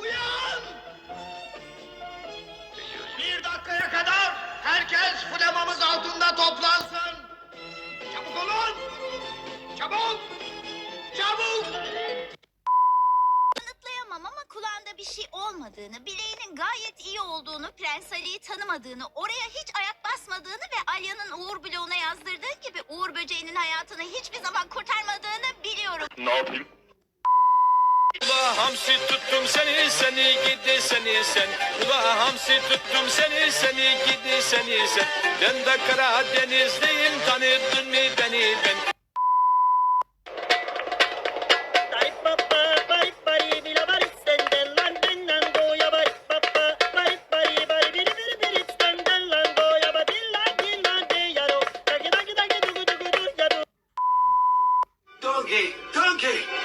Uyan! Bir dakikaya kadar herkes flamamız altında toplansın. Çabuk olun! Çabuk! Çabuk! Kanıtlayamam ama kulağında bir şey olmadığını, bileğinin gayet iyi olduğunu, Prens Ali'yi tanımadığını, oraya hiç ayak basmadığını ve Alya'nın Uğur bloğuna yazdırdığı gibi Uğur böceğinin hayatını hiçbir zaman kurtarmadığını biliyorum. Ne yapayım? hamsi tuttum seni seni gidi seni sen. Ula hamsi tuttum seni seni gidi seni sen. Ben de Karadenizliyim tanıdın mı beni ben? Donkey, donkey.